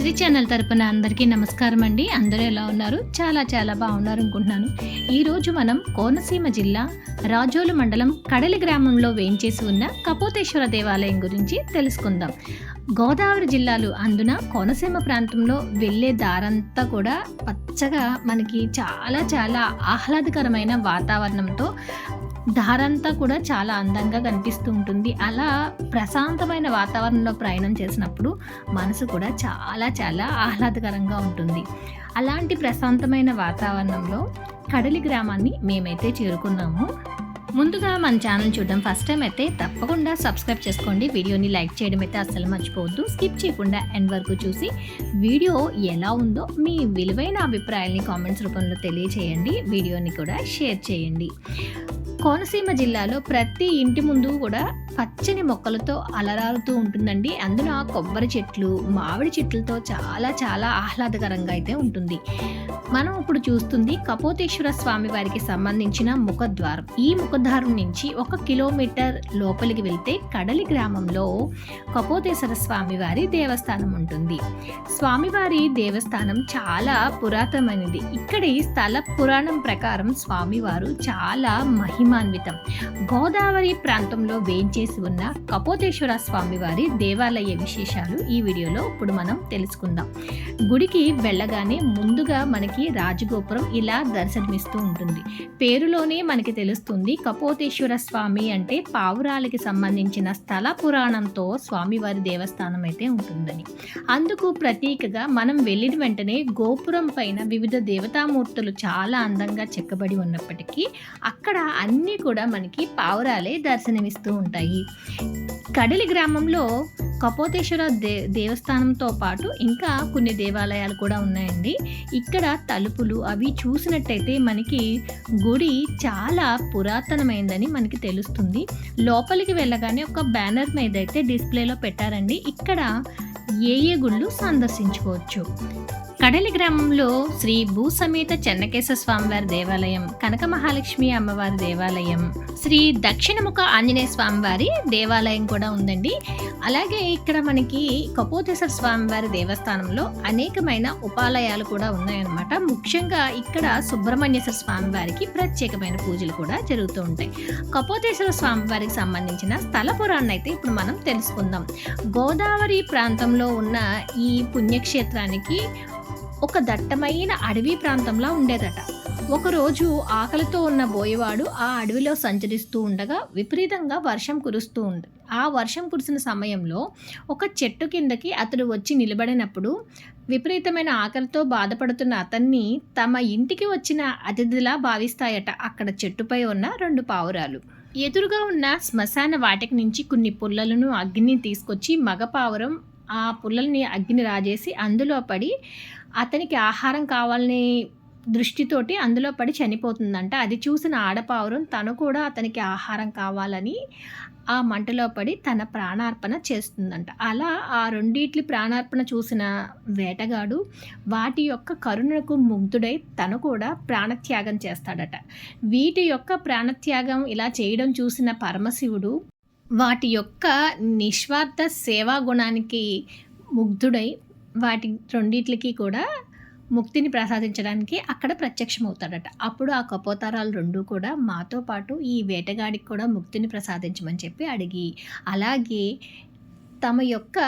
Sri channel తరపున అందరికీ నమస్కారం అండి. అందరూ ఎలా ఉన్నారు? చాలా చాలా బాగున్నారు అనుకుంటున్నాను. ఈరోజు మనం కోనసీమ జిల్లా రాజోలు మండలం కడలి గ్రామంలో వేయించేసి ఉన్న కపోతేశ్వర దేవాలయం గురించి తెలుసుకుందాం. గోదావరి జిల్లాలు అందున కోనసీమ ప్రాంతంలో వెళ్ళే దారంతా కూడా పచ్చగా మనకి చాలా చాలా ఆహ్లాదకరమైన వాతావరణంతో దారంతా కూడా చాలా అందంగా కనిపిస్తూ ఉంటుంది అలా ప్రశాంతమైన వాతావరణంలో ప్రయాణం చేసినప్పుడు మనసు కూడా చాలా చాలా ఆహ్లాదకరంగా ఉంటుంది. అలాంటి ప్రశాంతమైన వాతావరణంలో కడలి గ్రామాన్ని మేమైతే చేరుకున్నాము. ముందుగా మన ఛానల్ చూడడం ఫస్ట్ టైం అయితే తప్పకుండా సబ్స్క్రైబ్ చేసుకోండి. వీడియోని లైక్ చేయడం అయితే అస్సలు మర్చిపోవద్దు. స్కిప్ చేయకుండా ఎండ్ వరకు చూసి వీడియో ఎలా ఉందో మీ విలువైన అభిప్రాయాల్ని కామెంట్స్ రూపంలో తెలియచేయండి. వీడియోని కూడా షేర్ చేయండి. కోనసీమ జిల్లాలో ప్రతి ఇంటి ముందు కూడా పచ్చని మొక్కలతో అలరారుతూ ఉంటుందండి. అందున కొబ్బరి చెట్లు మామిడి చెట్లతో చాలా చాలా ఆహ్లాదకరంగా అయితే ఉంటుంది. మనం ఇప్పుడు చూస్తుంది కపోతేశ్వర స్వామి వారికి సంబంధించిన ముఖద్వారం. ఈ ముఖద్వారం నుంచి ఒక కిలోమీటర్ లోపలికి వెళ్తే కడలి గ్రామంలో కపోతేశ్వర స్వామి వారి దేవస్థానం ఉంటుంది. స్వామివారి దేవస్థానం చాలా పురాతనమైనది. ఇక్కడి స్థల పురాణం ప్రకారం స్వామివారు చాలా మహిమాన్వితం. గోదావరి ప్రాంతంలో వేయించేసి ఉన్న కపోతేశ్వర స్వామివారి దేవాలయ విశేషాలు ఈ వీడియోలో ఇప్పుడు మనం తెలుసుకుందాం. గుడికి వెళ్ళగానే ముందుగా మనకి రాజగోపురం ఇలా దర్శనమిస్తూ ఉంటుంది. పేరులోనే మనకి తెలుస్తుంది కపోతేశ్వర స్వామి అంటే పావురాలకి సంబంధించిన స్థల పురాణంతో స్వామివారి దేవస్థానం అయితే ఉంటుందని. అందుకు ప్రతీకగా మనం వెళ్ళిన వెంటనే గోపురం పైన వివిధ దేవతామూర్తులు చాలా అందంగా చెక్కబడి ఉన్నప్పటికీ అక్కడ అన్నీ కూడా మనకి పావురాలే దర్శనమిస్తూ ఉంటాయి. కడలి గ్రామంలో కపోతేశ్వర దే దేవస్థానంతో పాటు ఇంకా కొన్ని దేవాలయాలు కూడా ఉన్నాయండి. ఇక్కడ తలుపులు అవి చూసినట్టయితే మనకి గుడి చాలా పురాతనమైందని మనకి తెలుస్తుంది. లోపలికి వెళ్ళగానే ఒక బ్యానర్ మీద అయితే డిస్ప్లేలో పెట్టారండి. ఇక్కడ ఏ ఏ గుళ్ళు సందర్శించుకోవచ్చు. కడలి గ్రామంలో శ్రీ భూసమేత చెన్నకేశ్వర స్వామివారి దేవాలయం కనక మహాలక్ష్మి అమ్మవారి దేవాలయం శ్రీ దక్షిణముఖ ఆంజనేయ స్వామివారి దేవాలయం కూడా ఉందండి. అలాగే ఇక్కడ మనకి కపోతేశ్వర స్వామివారి దేవస్థానంలో అనేకమైన ఉపాలయాలు కూడా ఉన్నాయన్నమాట. ముఖ్యంగా ఇక్కడ సుబ్రహ్మణ్యేశ్వర స్వామివారికి ప్రత్యేకమైన పూజలు కూడా జరుగుతూ ఉంటాయి. కపోతేశ్వర స్వామివారికి సంబంధించిన స్థల పురాణం అయితే ఇప్పుడు మనం తెలుసుకుందాం. గోదావరి ప్రాంతంలో ఉన్న ఈ పుణ్యక్షేత్రానికి ఒక దట్టమైన అడవి ప్రాంతంలా ఉండేదట. ఒకరోజు ఆకలితో ఉన్న బోయవాడు ఆ అడవిలో సంచరిస్తూ ఉండగా విపరీతంగా వర్షం కురుస్తూ ఉంది. ఆ వర్షం కురిసిన సమయంలో ఒక చెట్టు కిందకి అతడు వచ్చి నిలబడినప్పుడు విపరీతమైన ఆకలితో బాధపడుతున్న అతన్ని తమ ఇంటికి వచ్చిన అతిథిలా భావిస్తాయట అక్కడ చెట్టుపై ఉన్న రెండు పావురాలు. ఎదురుగా ఉన్న శ్మశాన వాటికి నుంచి కొన్ని పుల్లలను అగ్ని తీసుకొచ్చి మగపావురం ఆ పుల్లల్ని అగ్ని రాజేసి అందులో పడి అతనికి ఆహారం కావాలని దృష్టితోటి అందులో పడి చనిపోతుందంట. అది చూసిన ఆడపావురం తను కూడా అతనికి ఆహారం కావాలని ఆ మంటలో పడి తన ప్రాణార్పణ చేస్తుందంట. అలా ఆ రెండిట్లి ప్రాణార్పణ చూసిన వేటగాడు వాటి యొక్క కరుణకు ముగ్ధుడై తను కూడా ప్రాణత్యాగం చేస్తాడట. వీటి యొక్క ప్రాణత్యాగం ఇలా చేయడం చూసిన పరమశివుడు వాటి యొక్క నిస్వార్థ సేవా గుణానికి ముగ్ధుడై వాటి రెండిట్లకి కూడా ముక్తిని ప్రసాదించడానికి అక్కడ ప్రత్యక్షమవుతాడట. అప్పుడు ఆ కపోతారాలు రెండు కూడా మాతో పాటు ఈ వేటగాడికి కూడా ముక్తిని ప్రసాదించమని చెప్పి అడిగి అలాగే తమ యొక్క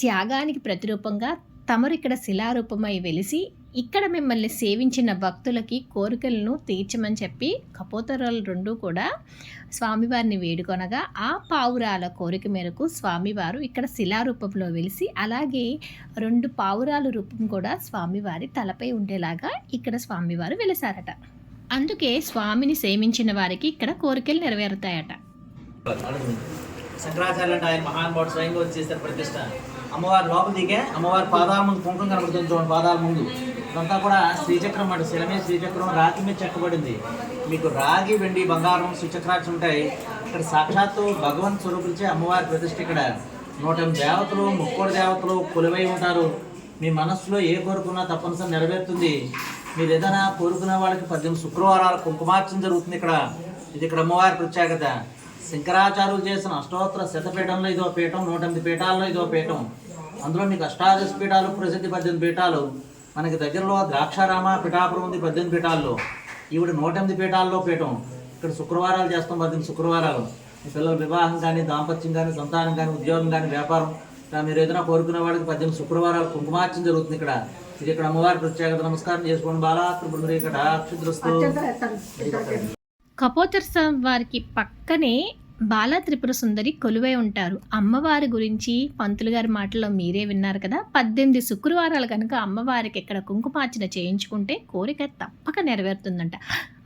త్యాగానికి ప్రతిరూపంగా తమరు ఇక్కడ శిలారూపమై వెలిసి ఇక్కడ మిమ్మల్ని సేవించిన భక్తులకి కోరికలను తీర్చమని చెప్పి కపోతరాలు రెండు కూడా స్వామివారిని వేడుకొనగా ఆ పావురాల కోరిక మేరకు స్వామివారు ఇక్కడ శిలారూపంలో వెలిసి అలాగే రెండు పావురాల రూపం కూడా స్వామివారి తలపై ఉండేలాగా ఇక్కడ స్వామివారు వెలిసారట. అందుకే స్వామిని సేవించిన వారికి ఇక్కడ కోరికలు నెరవేరుతాయట. అంటే ఆయన మహానుభావుడు స్వయంగా వచ్చేసారు ప్రతిష్ట. అమ్మవారి లోపల దిగే అమ్మవారి పాదాల ముందు కుంకుమ కనబడుతుంది చూడండి పాదాల ముందు. ఇదంతా కూడా శ్రీచక్రం అంటే శిలమే శ్రీచక్రం. రాతి మీద చెక్కబడింది. మీకు రాగి వెండి బంగారం శ్రీచక్రాలు ఉంటాయి. ఇక్కడ సాక్షాత్తు భగవంత్ స్వరూపించే అమ్మవారి ప్రతిష్ట ఇక్కడ. నూట ఎనిమిది దేవతలు ముక్కోటి దేవతలు కొలువై ఉంటారు. మీ మనస్సులో ఏ కోరుకున్నా తప్పనిసరి నెరవేరుతుంది. మీరు ఏదైనా కోరుకునే వాళ్ళకి పద్దెనిమిది శుక్రవారాలు కుంకుమార్చన జరుగుతుంది ఇక్కడ. ఇది ఇక్కడ అమ్మవారి ప్రత్యేకత. శంకరాచార్యులు చేసిన అష్టోత్తర శతపీఠంలో ఇదో పీఠం నూట ఎనిమిది పీఠాల్లో ఇదో పీఠం. అందులో మీకు అష్టాదశ పీఠాలు ప్రసిద్ధి పద్దెనిమిది పీఠాలు. మనకి దగ్గరలో ద్రాక్షారామ పిఠాపురం ఉంది పద్దెనిమిది పీఠాల్లో. ఈవిడ నూట ఎనిమిది పీఠాల్లో పీఠం. ఇక్కడ శుక్రవారాలు చేస్తాం పద్దెనిమిది శుక్రవారాలు. మీ పిల్లల వివాహం కానీ దాంపత్యం కానీ సంతానం కానీ ఉద్యోగం కానీ వ్యాపారం. ఇలా మీరు ఏదైనా కోరుకునే వాళ్ళకి పద్దెనిమిది శుక్రవారాలు కుంకుమార్చన జరుగుతుంది ఇక్కడ. ఇది ఇక్కడ అమ్మవారి ప్రత్యేకత. నమస్కారం చేసుకోండి. బాలా ఇక్కడ అక్షుద్రస్తు కపోతర్ స్వామి వారికి పక్కనే బాలా త్రిపుర సుందరి కొలువై ఉంటారు. అమ్మవారి గురించి పంతులు గారి మాటల్లో మీరే విన్నారు కదా? పద్దెనిమిది శుక్రవారాలు కనుక అమ్మవారికి ఇక్కడ కుంకుమార్చన చేయించుకుంటే కోరిక తప్పక నెరవేరుతుందంట.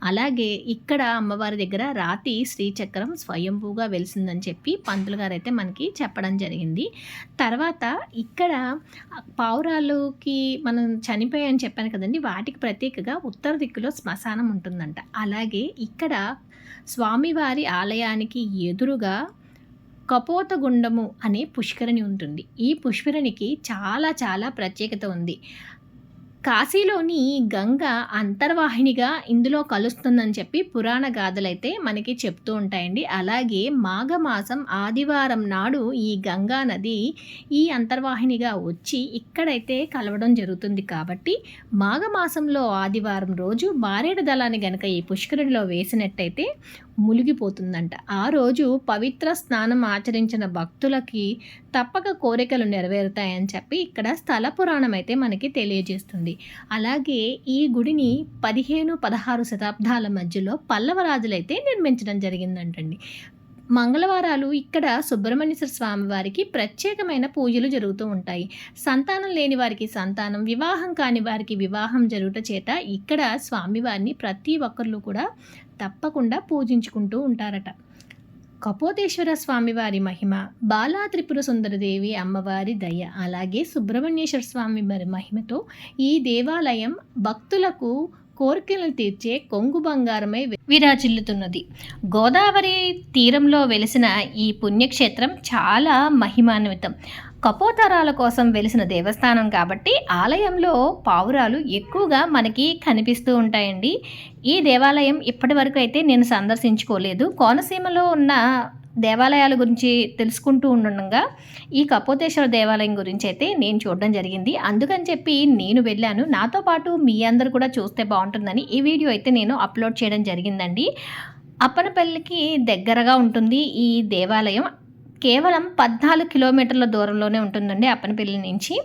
అలాగే ఇక్కడ అమ్మవారి దగ్గర రాతి శ్రీచక్రం స్వయంభూగా వెలిసిందని చెప్పి పంతులు గారు అయితే మనకి చెప్పడం జరిగింది. తర్వాత ఇక్కడ పావురాలుకి మనం చనిపోయాయని చెప్పాను కదండి వాటికి ప్రత్యేకగా ఉత్తర దిక్కులో శ్మశానం ఉంటుందంట. అలాగే ఇక్కడ స్వామివారి ఆలయానికి ఎదురుగా కపోతగుండము అనే పుష్కరిణి ఉంటుంది. ఈ పుష్కరిణికి చాలా చాలా ప్రత్యేకత ఉంది. కాశీలోని గంగ అంతర్వాహినిగా ఇందులో కలుస్తుందని చెప్పి పురాణ గాథలైతే మనకి చెప్తూ ఉంటాయండి. అలాగే మాఘమాసం ఆదివారం నాడు ఈ గంగా నది ఈ అంతర్వాహినిగా వచ్చి ఇక్కడైతే కలవడం జరుగుతుంది కాబట్టి మాఘమాసంలో ఆదివారం రోజు మారేడు దళాన్ని గనక ఈ పుష్కరిణిలో వేసినట్టయితే మునిగిపోతుందంట ఆ రోజు పవిత్ర స్నానం ఆచరించిన భక్తులకి తప్పక కోరికలు నెరవేరుతాయని చెప్పి ఇక్కడ స్థల పురాణం అయితే మనకి తెలియజేస్తుంది. అలాగే ఈ గుడిని పదిహేను పదహారు శతాబ్దాల మధ్యలో పల్లవరాజులైతే నిర్మించడం జరిగిందంటండి. మంగళవారాలు ఇక్కడ సుబ్రహ్మణ్యేశ్వర స్వామి వారికి ప్రత్యేకమైన పూజలు జరుగుతూ ఉంటాయి. సంతానం లేని వారికి సంతానం వివాహం కాని వారికి వివాహం జరుగుట చేత ఇక్కడ స్వామివారిని ప్రతి ఒక్కరు కూడా తప్పకుండా పూజించుకుంటూ ఉంటారట. కపోతేశ్వర స్వామివారి మహిమ బాలా త్రిపుర సుందరదేవి అమ్మవారి దయ అలాగే సుబ్రహ్మణ్యేశ్వర స్వామి వారి మహిమతో ఈ దేవాలయం భక్తులకు కోరికలను తీర్చే కొంగు బంగారమై విరాజిల్లుతున్నది. గోదావరి తీరంలో వెలిసిన ఈ పుణ్యక్షేత్రం చాలా మహిమాన్వితం. కపోతరాల కోసం వెలిసిన దేవస్థానం కాబట్టి ఆలయంలో పావురాలు ఎక్కువగా మనకి కనిపిస్తూ ఉంటాయండి. ఈ దేవాలయం ఇప్పటి వరకు అయితే నేను సందర్శించుకోలేదు. కోనసీమలో ఉన్న దేవాలయాల గురించి తెలుసుకుంటూ ఉండగా ఈ కపోతేశ్వర దేవాలయం గురించి అయితే నేను చూడడం జరిగింది. అందుకని చెప్పి నేను వెళ్ళాను. నాతో పాటు మీ అందరు కూడా చూస్తే బాగుంటుందని ఈ వీడియో అయితే నేను అప్లోడ్ చేయడం జరిగిందండి. అప్పనపల్లికి దగ్గరగా ఉంటుంది ఈ దేవాలయం. కేవలం పద్నాలుగు కిలోమీటర్ల దూరంలోనే ఉంటుందండి అప్పనపల్లి నుంచి.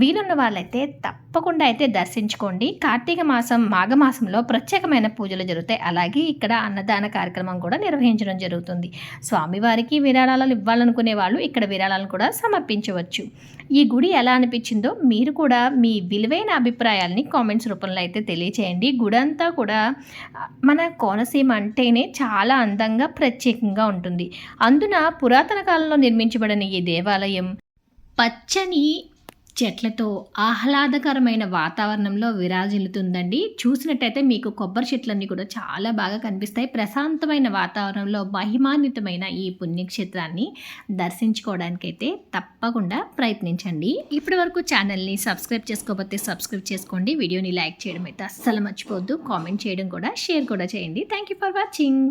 వీలున్న వాళ్ళైతే తప్పకుండా అయితే దర్శించుకోండి. కార్తీక మాసం మాఘమాసంలో ప్రత్యేకమైన పూజలు జరుగుతాయి. అలాగే ఇక్కడ అన్నదాన కార్యక్రమం కూడా నిర్వహించడం జరుగుతుంది. స్వామివారికి విరాళాలు ఇవ్వాలనుకునే వాళ్ళు ఇక్కడ విరాళాలను కూడా సమర్పించవచ్చు. ఈ గుడి ఎలా అనిపించిందో మీరు కూడా మీ విలువైన అభిప్రాయాలని కామెంట్స్ రూపంలో అయితే తెలియచేయండి. గుడి అంతా కూడా మన కోనసీమ అంటేనే చాలా అందంగా ప్రత్యేకంగా ఉంటుంది. అందున పురాతన కాలంలో నిర్మించబడిన ఈ దేవాలయం పచ్చని చెట్లతో ఆహ్లాదకరమైన వాతావరణంలో విరాజిల్లుతుందండి. చూసినట్టయితే మీకు కొబ్బరి చెట్లన్నీ కూడా చాలా బాగా కనిపిస్తాయి. ప్రశాంతమైన వాతావరణంలో మహిమాన్వితమైన ఈ పుణ్యక్షేత్రాన్ని దర్శించుకోవడానికైతే తప్పకుండా ప్రయత్నించండి. ఇప్పటి వరకు ఛానల్ని సబ్స్క్రైబ్ చేసుకోకపోతే సబ్స్క్రైబ్ చేసుకోండి. వీడియోని లైక్ చేయడం అయితే అస్సలు మర్చిపోవద్దు. కామెంట్ చేయడం కూడా షేర్ కూడా చేయండి. Thank you for watching.